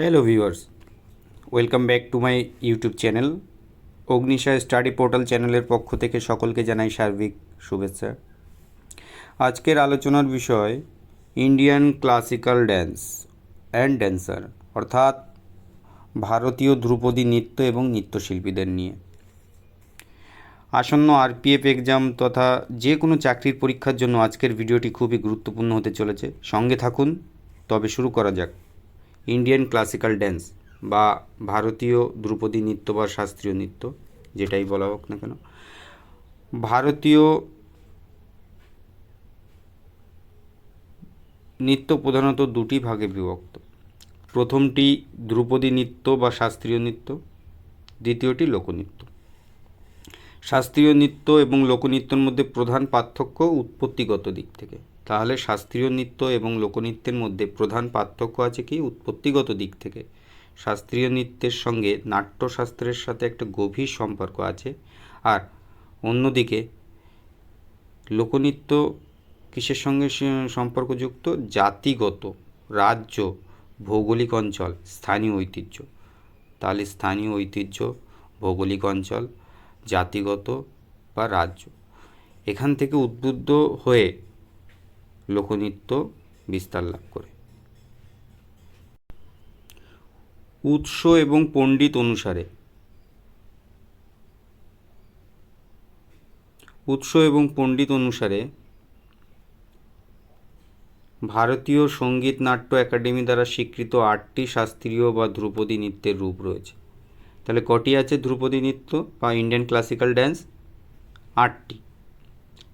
Hello viewers welcome back to my YouTube channel Agnishay study portal চ্যানেলের পক্ষ থেকে সকলকে জানাই সার্বিক শুভেচ্ছা। আজকের আলোচনার বিষয় Indian classical dance and dancer অর্থাৎ ভারতীয় ধ্রুপদী নৃত্য এবং নৃত্যশিল্পীদের নিয়ে। আসন্ন আরপিএফ এক্সাম তথা যে কোনো চাকরির পরীক্ষার জন্য আজকের ভিডিওটি খুবই গুরুত্বপূর্ণ হতে চলেছে। সঙ্গে থাকুন, তবে শুরু করা যাক। ইন্ডিয়ান ক্লাসিক্যাল ড্যান্স বা ভারতীয় ধ্রুপদী নৃত্য বা শাস্ত্রীয় নৃত্য, যেটাই বলা হোক না কেন। ভারতীয় নৃত্য প্রধানত দুটি ভাগে বিভক্ত। প্রথমটি ধ্রুপদী নৃত্য বা শাস্ত্রীয় নৃত্য, দ্বিতীয়টি লোকনৃত্য। শাস্ত্রীয় নৃত্য এবং লোকনৃত্যের মধ্যে প্রধান পার্থক্য উৎপত্তিগত দিক থেকে। তাহলে শাস্ত্রীয় নৃত্য এবং লোকনৃত্যের মধ্যে প্রধান পার্থক্য আছে কি উৎপত্তিগত দিক থেকে? শাস্ত্রীয় নৃত্যের সঙ্গে নাট্যশাস্ত্রের সাথে একটা গভীর সম্পর্ক আছে। আর অন্যদিকে, লোকনৃত্য কিসের সঙ্গে সম্পর্কযুক্ত? জাতিগত, রাজ্য, ভৌগোলিক অঞ্চল, স্থানীয় ঐতিহ্য। তাহলে স্থানীয় ঐতিহ্য, ভৌগোলিক অঞ্চল, জাতিগত বা রাজ্য। এখান থেকে উদ্বুদ্ধ হয়ে লোকনৃত্য বিস্তার লাভ করে। উৎস এবং পণ্ডিত অনুসারে উৎস এবং পণ্ডিত অনুসারে ভারতীয় সংগীত নাট্য একাডেমি দ্বারা স্বীকৃত আটটি শাস্ত্রীয় বা ধ্রুপদী নৃত্যের রূপ রয়েছে। তাহলে কটি আছে ধ্রুপদী নৃত্য বা ইন্ডিয়ান ক্লাসিক্যাল ড্যান্স? আটটি।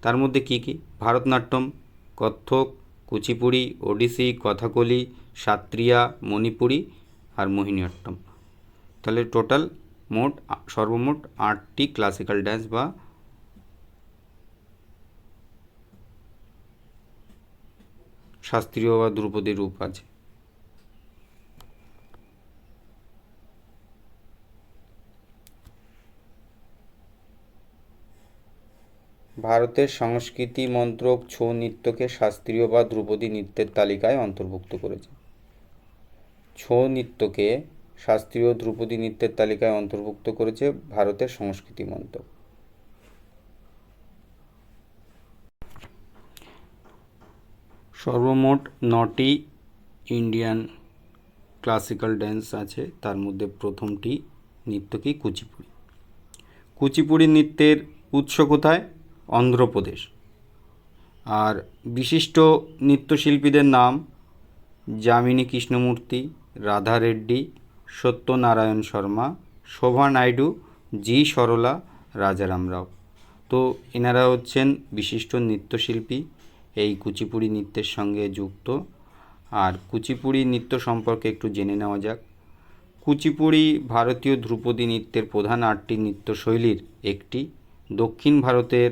তার মধ্যে কী কী? ভারতনাট্যম কত্থক, কুচিপুড়ি, ওডিসি, কথাকলি সাত্রিয়া মণিপুরি আর মোহিনীঅট্টম তাহলে টোটাল মোট সর্বমোট আটটি ক্লাসিক্যাল ড্যান্স বা শাস্ত্রীয় বা ধ্রুপদী রূপ আছে। ভারতের সংস্কৃতি মন্ত্রক ছৌ নৃত্যকে শাস্ত্রীয় বা ধ্রুপদী নৃত্যের তালিকায় অন্তর্ভুক্ত করেছে। ছৌ নৃত্যকে শাস্ত্রীয় ধ্রুপদী নৃত্যের তালিকায় অন্তর্ভুক্ত করেছে ভারতের সংস্কৃতি মন্ত্রক। সর্বমোট নটি ইন্ডিয়ান ক্লাসিক্যাল ড্যান্স আছে, তার মধ্যে প্রথমটি নৃত্য কি কুচিপুড়ি। কুচিপুড়ি নৃত্যের উৎস কোথায়? অন্ধ্রপ্রদেশ। আর বিশিষ্ট নৃত্যশিল্পীদের নাম যামিনী কৃষ্ণমূর্তি, রাধা রেড্ডি, সত্যনারায়ণ শর্মা, শোভা নাইডু, জি সরলা, রাজারাম রাও। তো এনারা হচ্ছেন বিশিষ্ট নৃত্যশিল্পী, এই কুচিপুড়ি নৃত্যের সঙ্গে যুক্ত। আর কুচিপুড়ি নৃত্য সম্পর্কে একটু জেনে নেওয়া যাক। কুচিপুড়ি ভারতীয় ধ্রুপদী নৃত্যের প্রধান আটটি নৃত্যশৈলীর একটি। দক্ষিণ ভারতের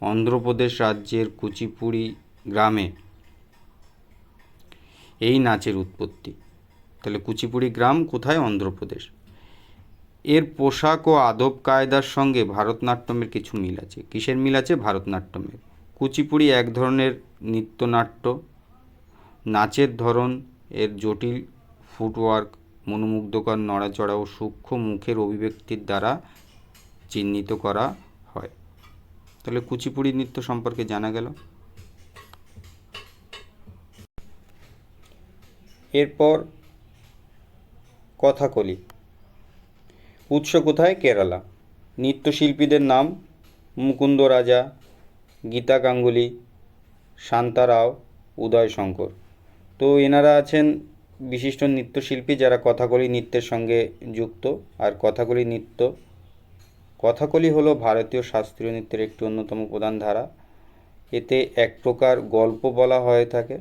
অন্ধ্রপ্রদেশ রাজ্যের কুচিপুড়ি গ্রামে এই নাচের উৎপত্তি। তাহলে কুচিপুড়ি গ্রাম কোথায় অন্ধ্রপ্রদেশ? এর পোশাক ও আদব কায়দার সঙ্গে ভারতনাট্যমের কিছু মিল আছে। কিসের মিল আছে? ভারতনাট্যমের। কুচিপুড়ি এক ধরনের নৃত্যনাট্য। নাচের ধরন, এর জটিল ফুটওয়ার্ক, মনোমুগ্ধকর নড়াচড়া ও সূক্ষ্ম মুখের অভিব্যক্তির দ্বারা চিহ্নিত করা তাহলে কুচিপুড়ি নৃত্য সম্পর্কে জানা গেল। এরপর কথাকলি। উৎস কোথায়? কেরালা। নৃত্যশিল্পীদের নাম মুকুন্দ রাজা, গীতা গাঙ্গুলি, শান্তা রাও, উদয় শঙ্কর। তো এনারা আছেন বিশিষ্ট নৃত্যশিল্পী যারা কথাকলি নৃত্যের সঙ্গে যুক্ত। আর কথাকলি নৃত্য কথাকলি হলো ভারতীয় শাস্ত্রীয় নৃত্যের একটি অন্যতম প্রধান ধারা। এতে এক প্রকার গল্প বলা হয়ে থাকে,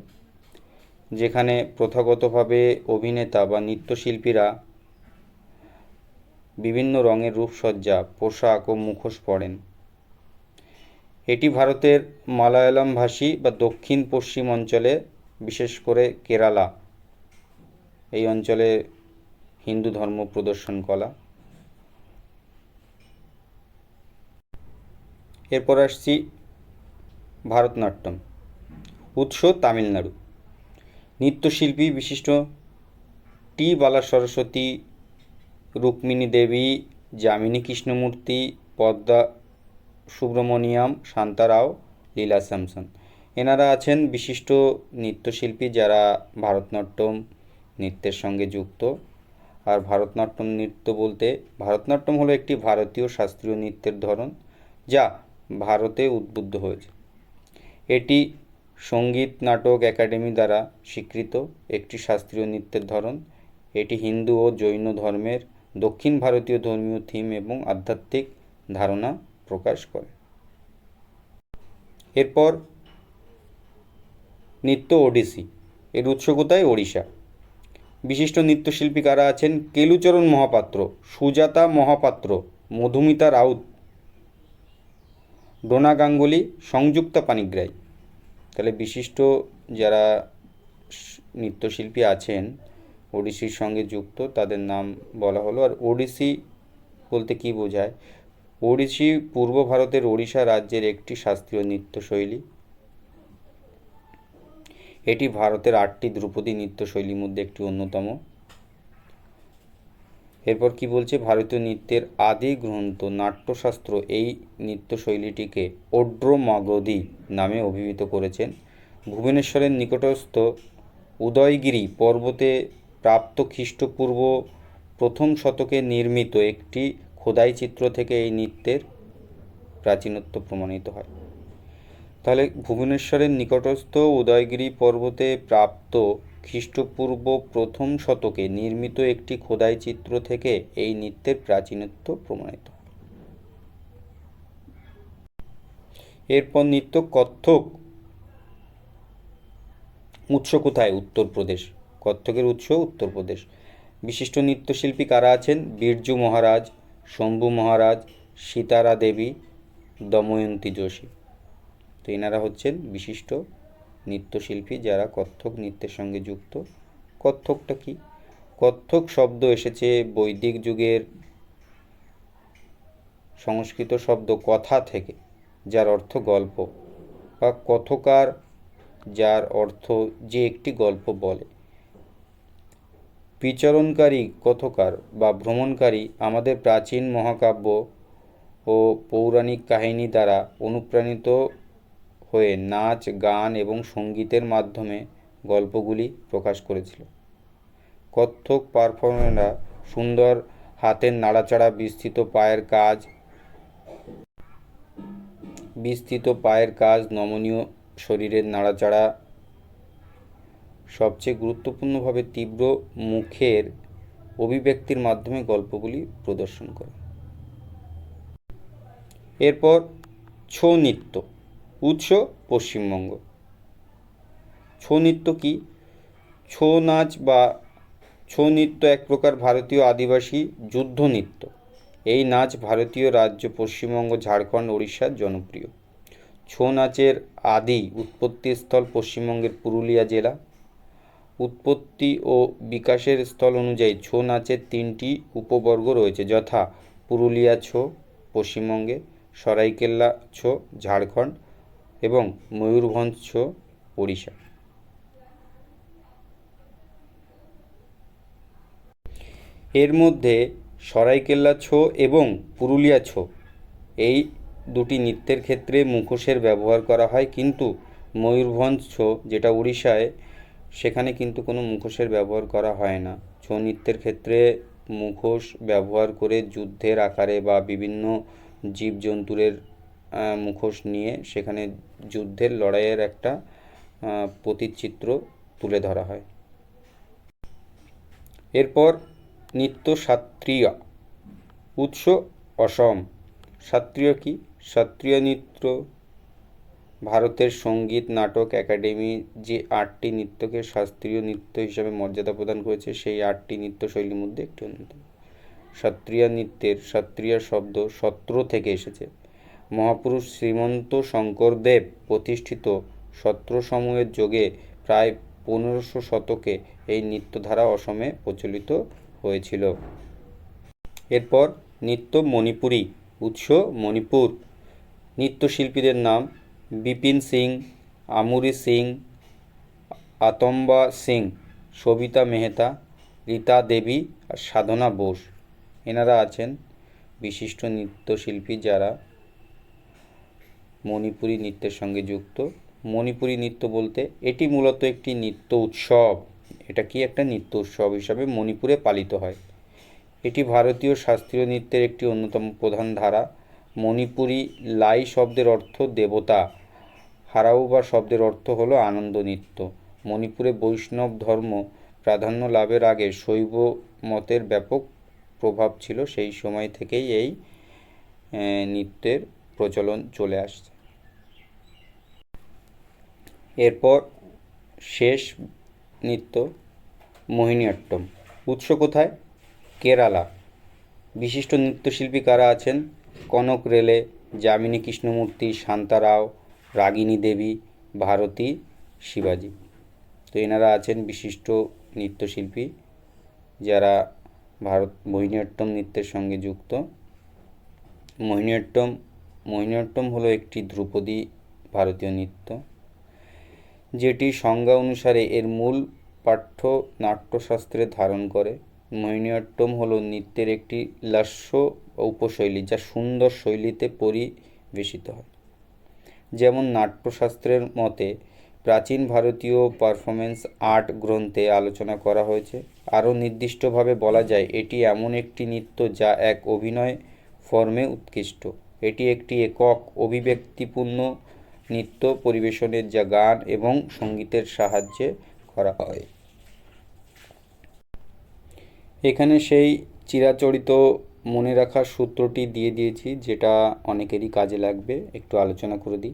যেখানে প্রথাগতভাবে অভিনেতা বা নৃত্যশিল্পীরা বিভিন্ন রঙের রূপসজ্জা, পোশাক ও মুখোশ পরেন। এটি ভারতের মালায়ালাম ভাষী বা দক্ষিণ পশ্চিম অঞ্চলে, বিশেষ করে কেরালা, এই অঞ্চলে হিন্দু ধর্ম প্রদর্শন কলা এরপর আসছি ভারতনাট্যম, উৎস তামিলনাড়ু। নৃত্যশিল্পী বিশিষ্ট টি বালা সরস্বতী রুক্মিণী দেবী, যামিনী কৃষ্ণমূর্তি, পদ্মা সুব্রমণিয়াম শান্তারাও লীলা স্যামসন। এনারা আছেন বিশিষ্ট নৃত্যশিল্পী যারা ভারতনাট্যম নৃত্যের সঙ্গে যুক্ত। আর ভারতনাট্যম নৃত্য বলতে, ভারতনাট্যম হলো একটি ভারতীয় শাস্ত্রীয় নৃত্যের ধরন, যা ভারতে উদ্বুদ্ধ হয়েছে। এটি সংগীত নাটক একাডেমি দ্বারা স্বীকৃত একটি শাস্ত্রীয় নৃত্যের ধরন। এটি হিন্দু ও জৈন ধর্মের দক্ষিণ ভারতীয় ধর্মীয় থিম এবং আধ্যাত্মিক ধারণা প্রকাশ করে। এরপর নৃত্য ওডিসি। এর উৎস কোথায়? ওড়িশা। বিশিষ্ট নৃত্যশিল্পী কারা আছেন? কেলুচরণ মহাপাত্র, সুজাতা মহাপাত্র, মধুমিতা রাউত ডোনা গাঙ্গুলি সংযুক্তা পানিগ্রাহী। তাহলে বিশিষ্ট যারা নৃত্যশিল্পী আছেন ওডিসির সঙ্গে যুক্ত, তাদের নাম বলা হলো। আর ওডিসি বলতে কি বোঝায়? ওড়িশি পূর্ব ভারতের ওড়িশা রাজ্যের একটি শাস্ত্রীয় নৃত্যশৈলী। এটি ভারতের আটটি ধ্রুপদী নৃত্যশৈলীর মধ্যে একটি অন্যতম। এরপর কি বলছে? ভারতীয় নৃত্যের আদি গ্রন্থ, নাট্যশাস্ত্র এই নৃত্যশৈলীটিকে ওড্রোমাগধি নামে অভিহিত করেছেন। ভুবনেশ্বরের নিকটস্থ উদয়গিরি পর্বতে প্রাপ্ত খ্রিস্টপূর্ব প্রথম শতকে নির্মিত একটি খোদাই চিত্র থেকে এই নৃত্যের প্রাচীনত্ব প্রমাণিত হয়। তাহলে ভুবনেশ্বরের নিকটস্থ উদয়গিরি পর্বতে প্রাপ্ত খ্রিস্টপূর্ব প্রথম শতকে নির্মিত একটি খোদাই চিত্র থেকে এই নৃত্যের প্রাচীনত্ব প্রমাণিত। এরপর নৃত্য কত্থক উৎস কোথায়? উত্তরপ্রদেশ। কত্থকের উৎস উত্তরপ্রদেশ। বিশিষ্ট নৃত্যশিল্পী কারা আছেন? বীরজু মহারাজ, শম্ভু মহারাজ, সীতারা দেবী, দময়ন্তী যোশী। তো এনারা হচ্ছেন বিশিষ্ট নৃত্যশিল্পী যারা কত্থক নৃত্যের সঙ্গে যুক্ত। কত্থকটা কি? কত্থক শব্দ এসেছে বৈদিক যুগের সংস্কৃত শব্দ কথা থেকে, যার অর্থ গল্প। বা কথকার যার অর্থ যে একটি গল্প বলে। বিচরণকারী কথকার বা ভ্রমণকারী আমাদের প্রাচীন মহাকাব্য ও পৌরাণিক কাহিনী দ্বারা অনুপ্রাণিত হয়ে নাচ, গান এবং সঙ্গীতের মাধ্যমে গল্পগুলি প্রকাশ করেছিল। কত্থক পারফর্মাররা সুন্দর হাতের নাড়াচাড়া, বিস্তৃত পায়ের কাজ, বিস্তৃত পায়ের কাজ, নমনীয় শরীরের নাড়াচাড়া, সবচেয়ে গুরুত্বপূর্ণভাবে তীব্র মুখের অভিব্যক্তির মাধ্যমে গল্পগুলি প্রদর্শন করে। এরপর ছৌ নৃত্য। উৎস পশ্চিমবঙ্গ। ছৌ নৃত্য কি? ছৌ নাচ বা ছৌ নৃত্য এক প্রকার ভারতীয় আদিবাসী যুদ্ধ নৃত্য। এই নাচ ভারতীয় রাজ্য পশ্চিমবঙ্গ, ঝাড়খণ্ড, ওড়িশার জনপ্রিয়। ছৌ নাচের আদি উৎপত্তিস্থল পশ্চিমবঙ্গের পুরুলিয়া জেলা। উৎপত্তি ও বিকাশের স্থল অনুযায়ী ছৌ নাচের তিনটি উপবর্গ রয়েছে, যথা পুরুলিয়া ছৌ, পশ্চিমবঙ্গে, সরাইকেল্লা ছৌ, ঝাড়খণ্ড এবং ময়ূরভঞ্জ, ওড়িশা। এর মধ্যে সরাইকেল্লা ছো এবং পুরুলিয়া ছো। এই দুটি নৃত্যের ক্ষেত্রে মুখোশের ব্যবহার করা হয়, কিন্তু ময়ূরভঞ্জ ছো, যেটা উড়িষ্যায় সেখানে কিন্তু কোনো মুখোশের ব্যবহার করা হয় না। ছৌ নৃত্যের ক্ষেত্রে মুখোশ ব্যবহার করে যুদ্ধের আকারে বা বিভিন্ন জীবজন্তুরের মুখোশ নিয়ে সেখানে যুদ্ধের লড়াইয়ের একটা প্রতিচিত্র তুলে ধরা হয়। এরপর নৃত্য শাস্ত্রীয় উৎস অসম। শাস্ত্রীয় কি? শাস্ত্রীয় নৃত্য, ভারতের সংগীত, নাটক, একাডেমি, যে আটটি নৃত্যকে শাস্ত্রীয় নৃত্য হিসাবে মর্যাদা প্রদান করেছে, সেই আটটি নৃত্যশৈলীর মধ্যে একটি অন্যতম। শাস্ত্রীয় নৃত্যের শাস্ত্রীয় শব্দ সত্র থেকে এসেছে। মহাপুরুষ শ্রীমন্ত শঙ্করদেব প্রতিষ্ঠিত সত্রসমূহের যোগে প্রায় পনেরোশো শতকে এই নৃত্যধারা অসমে প্রচলিত হয়েছিল। এরপর নৃত্য মণিপুরী উৎস মণিপুর। নৃত্যশিল্পীদের নাম বিপিন সিং, আমুরি সিং, আতম্বা সিং, সবিতা মেহতা, রীতা দেবী আর সাধনা বোস। এনারা আছেন বিশিষ্ট নৃত্যশিল্পী যারা মণিপুরী নৃত্যের সঙ্গে যুক্ত। মণিপুরী নৃত্য বলতে এটি মূলত একটি নৃত্য উৎসব। এটা কি একটা নৃত্য উৎসব হিসাবে মণিপুরে পালিত হয়। এটি ভারতীয় শাস্ত্রীয় নৃত্যের একটি অন্যতম প্রধান ধারা। মণিপুরী লাই শব্দের অর্থ দেবতা হারাউবা শব্দের অর্থ হলো আনন্দ নৃত্য। মণিপুরে বৈষ্ণব ধর্ম প্রাধান্য লাভের আগে শৈব মতের ব্যাপক প্রভাব ছিল। সেই সময় থেকেই এই নৃত্যের প্রচলন চলে আসছে। এরপর শেষ নৃত্য মোহিনীঅট্টম উৎস কোথায়? কেরালা। বিশিষ্ট নৃত্যশিল্পী কারা আছেন? কনক রেলে, যামিনী কৃষ্ণমূর্তি, শান্তা রাও, রাগিনী দেবী, ভারতী শিবাজি। তো এনারা আছেন বিশিষ্ট নৃত্যশিল্পী যারা ভারত মোহিনীঅট্টম নৃত্যের সঙ্গে যুক্ত। মোহিনীঅট্টম মোহিনীঅট্টম হলো একটি ধ্রুপদী ভারতীয় নৃত্য। যেটি সংজ্ঞা অনুসারে এর মূল পাঠ্য নাট্যশাস্ত্রে ধারণ করে। মোহিনীঅট্টম হলো নৃত্যের একটি লাস্য উপশৈলী যা সুন্দর শৈলীতে পরিবেশিত হয়। যেমন নাট্যশাস্ত্রের মতে, প্রাচীন ভারতীয় পারফরমেন্স আর্ট গ্রন্থে আলোচনা করা হয়েছে। আরও নির্দিষ্টভাবে বলা যায়, এটি এমন একটি নৃত্য যা এক অভিনয় ফর্মে উৎকৃষ্ট। এটি একটি একক অভিব্যক্তিপূর্ণ নৃত্য পরিবেশনের যা গান এবং সঙ্গীতের সাহায্যে করা হয়। এখানে সেই চিরাচরিত মনে রাখার সূত্রটি দিয়ে দিয়েছি, যেটা অনেকেরই কাজে লাগবে। একটু আলোচনা করে দিই।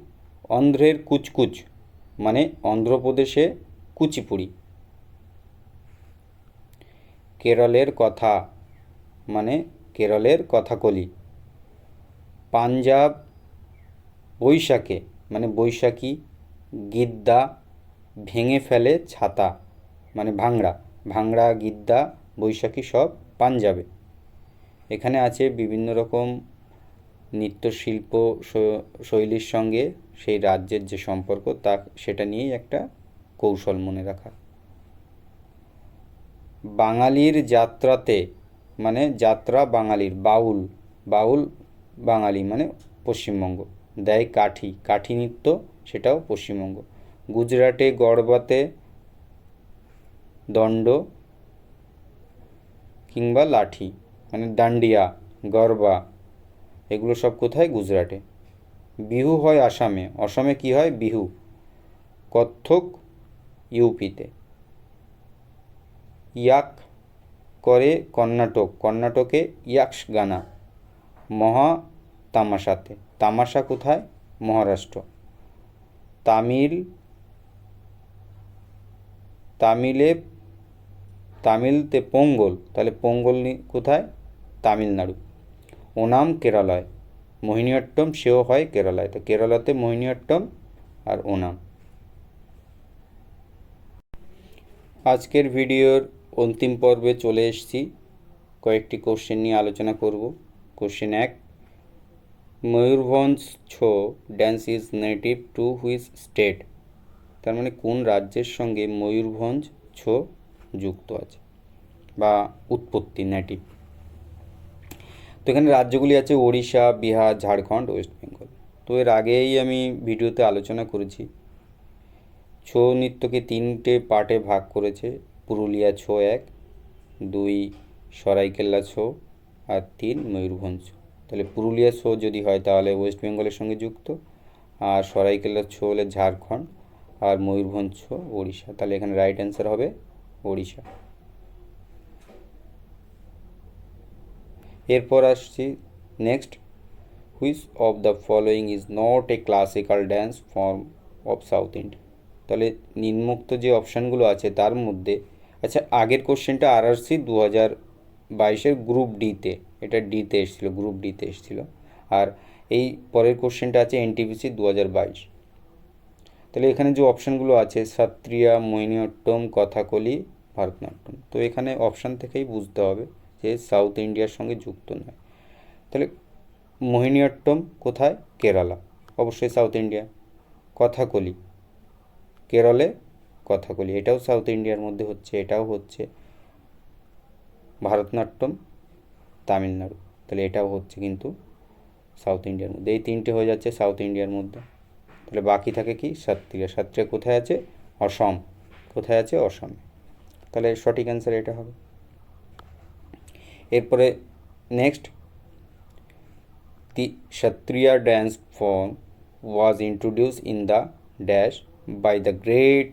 অন্ধ্রের কুচকুচ মানে অন্ধ্রপ্রদেশে কুচিপুড়ি। কেরলের কথা মানে কেরলের কথাকলি। পাঞ্জাব, বৈশাখে। মানে বৈশাখী, গিদ্দা, ভেঙে ফেলে ছাতা মানে ভাংড়া ভাংড়া গিদ্দা, বৈশাখী সব পাঞ্জাবে। এখানে আছে বিভিন্ন রকম নৃত্যশিল্প শৈলীর সঙ্গে সেই রাজ্যের যে সম্পর্ক, তা সেটা নিয়েই একটা কৌশল মনে রাখা। বাঙালির যাত্রাতে মানে যাত্রা বাঙালির, বাউল বাউল বাঙালি মানে পশ্চিমবঙ্গ। দেয় কাঠি। কাঠি নৃত্য, সেটাও পশ্চিমবঙ্গ। গুজরাটে গড়বাতে দণ্ড কিংবা লাঠি মানে ডান্ডিয়া গরবা, এগুলো সব কোথায়? গুজরাটে। বিহু হয় আসামে। অসমে কি হয়? বিহু। কত্থক ইউপিতে। ইয়াক করে কর্ণাটক। কর্ণাটকে ইয়াক্স গানা মহা তামাশাতে। তামাশা কোথায়? মহারাষ্ট্র। তামিল, তামিলে, তামিলতে পোঙ্গল। তাহলে পোঙ্গল কোথায়? তামিলনাড়ু। ওনাম কেরালায়। মোহিনীঅট্টম সেও হয় কেরালায়। তো কেরালাতে মোহিনীঅট্টম আর ওনাম। আজকের ভিডিওর অন্তিম পর্বে চলে এসেছি। কয়েকটি কোশ্চেন নিয়ে আলোচনা করব। কোশ্চেন এক Mayurbhanj Chhau dance is native to which state তার মানে কোন রাজ্যের সঙ্গে ময়ূরভঞ্জ ছো যুক্ত আছে? বা উৎপত্তি নেটিভ তো এখানে রাজ্যগুলি আছে ওড়িশা, বিহার, ঝাড়খণ্ড, ওয়েস্ট বেঙ্গল। তো এর আগেই আমি ভিডিওতে আলোচনা করেছি। ছৌ নৃত্যকে তিনটে পার্টে ভাগ করেছে। পুরুলিয়া ছৌ এক, দুই সরাইকেল্লা ছৌ, আর তিন ময়ূরভঞ্জ তাহলে পুরুলিয়া শো যদি হয় তাহলে ওয়েস্ট বেঙ্গলের সঙ্গে যুক্ত, আর সরাইকেল্লা ছৌ হলে ঝাড়খণ্ড, আর ময়ূরভঞ্জ ছৌ ওড়িশা। তাহলে এখানে রাইট অ্যান্সার হবে ওড়িশা। এরপর আসছি next which of the following is not a classical dance form of South India তাহলে নিম্নোক্ত যে অপশানগুলো আছে তার মধ্যে আচ্ছা আগের কোশ্চেনটা আরআরসি দু হাজার বাইশের গ্রুপ ডিতে এটা ডিতে এসেছিল গ্রুপ ডিতে এসেছিল। আর এই পরের কোশ্চেনটা আছে এনটিপিসি দু হাজার বাইশ। তাহলে এখানে যে অপশানগুলো আছে, সাত্রিয়া মোহিনীঅট্টম কথাকলি, ভারতনাট্যম। তো এখানে অপশান থেকেই বুঝতে হবে যে সাউথ ইন্ডিয়ার সঙ্গে যুক্ত নয়। তাহলে মোহিনীঅট্টম কোথায়? কেরালা। অবশ্যই সাউথ ইন্ডিয়া কথাকলি। কেরলে কথাকলি। এটাও সাউথ ইন্ডিয়ার মধ্যে হচ্ছে, এটাও হচ্ছে ভারতনাট্যম। তামিলনাড়ু। তাহলে এটাও হচ্ছে কিন্তু সাউথ ইন্ডিয়ার মধ্যে। এই তিনটে হয়ে যাচ্ছে সাউথ ইন্ডিয়ার মধ্যে। তাহলে বাকি থাকে কি? সাত্রিয়া সাত্রিয়া কোথায় আছে? অসম। কোথায় আছে? অসমে। তাহলে সঠিক অ্যান্সার এটা হবে। এরপরে next the Sattriya dance form was introduce in the dash by the great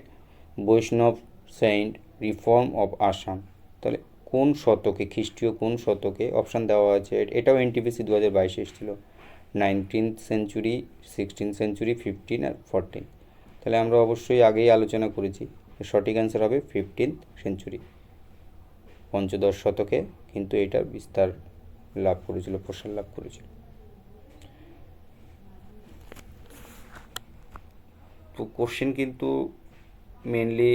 Vaishnava saint reform of Assam তাহলে কোন শতকে, খ্রিস্টীয় কোন শতকে অপশান দেওয়া আছে? এটাও এনটিপিসি দু হাজার বাইশে এসেছিল। Nineteenth century sixteen century fifteen আর ফোরটিন তাহলে আমরা অবশ্যই আগেই আলোচনা করেছি সঠিক অ্যান্সার হবে ফিফটিন্থ সেঞ্চুরি পঞ্চদশ শতকে কিন্তু এটার বিস্তার লাভ করেছিল, প্রসার লাভ করেছিল। তো কোশ্চেন কিন্তু মেনলি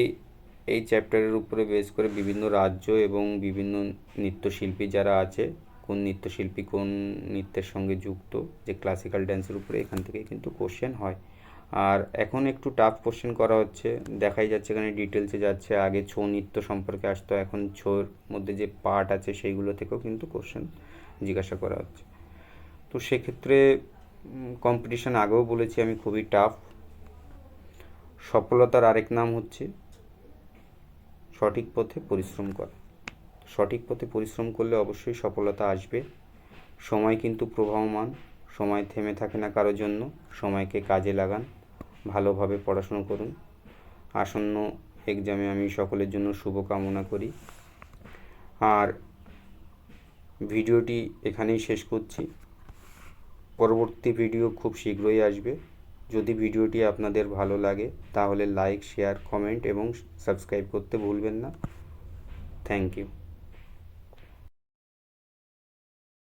এই চ্যাপ্টারের উপরে বেস করে বিভিন্ন রাজ্য এবং বিভিন্ন নৃত্যশিল্পী যারা আছে, কোন নৃত্যশিল্পী কোন নৃত্যের সঙ্গে যুক্ত, যে ক্লাসিক্যাল ড্যান্সের উপরে এখান থেকে কিন্তু কোশ্চেন হয়। আর এখন একটু টাফ কোশ্চেন করা হচ্ছে, দেখাই যাচ্ছে এখানে ডিটেলসে যাচ্ছে, আগে ছৌ নৃত্য সম্পর্কে আসতো, এখন ছৌর মধ্যে যে পার্ট আছে সেইগুলো থেকেও কিন্তু কোশ্চেন জিজ্ঞাসা করা হচ্ছে। তো সেক্ষেত্রে কম্পিটিশান আগেও বলেছি আমি খুবই টাফ সফলতার আরেক নাম হচ্ছে সঠিক পথে পরিশ্রম করা। সঠিক পথে পরিশ্রম করলে অবশ্যই সফলতা আসবে। সময় কিন্তু প্রবাহমান, সময় থেমে থাকে না কারোর জন্য, সময়কে কাজে লাগান, ভালোভাবে পড়াশুনো করুন। আসন্ন এক্সামে আমি সকলের জন্য শুভ কামনা করি। আর ভিডিওটি এখানেই শেষ করছি। পরবর্তী ভিডিও খুব শীঘ্রই আসবে। যদি ভিডিওটি আপনাদের ভালো লাগে, তাহলে লাইক শেয়ার কমেন্ট এবং সাবস্ক্রাইব করতে ভুলবেন না। Thank you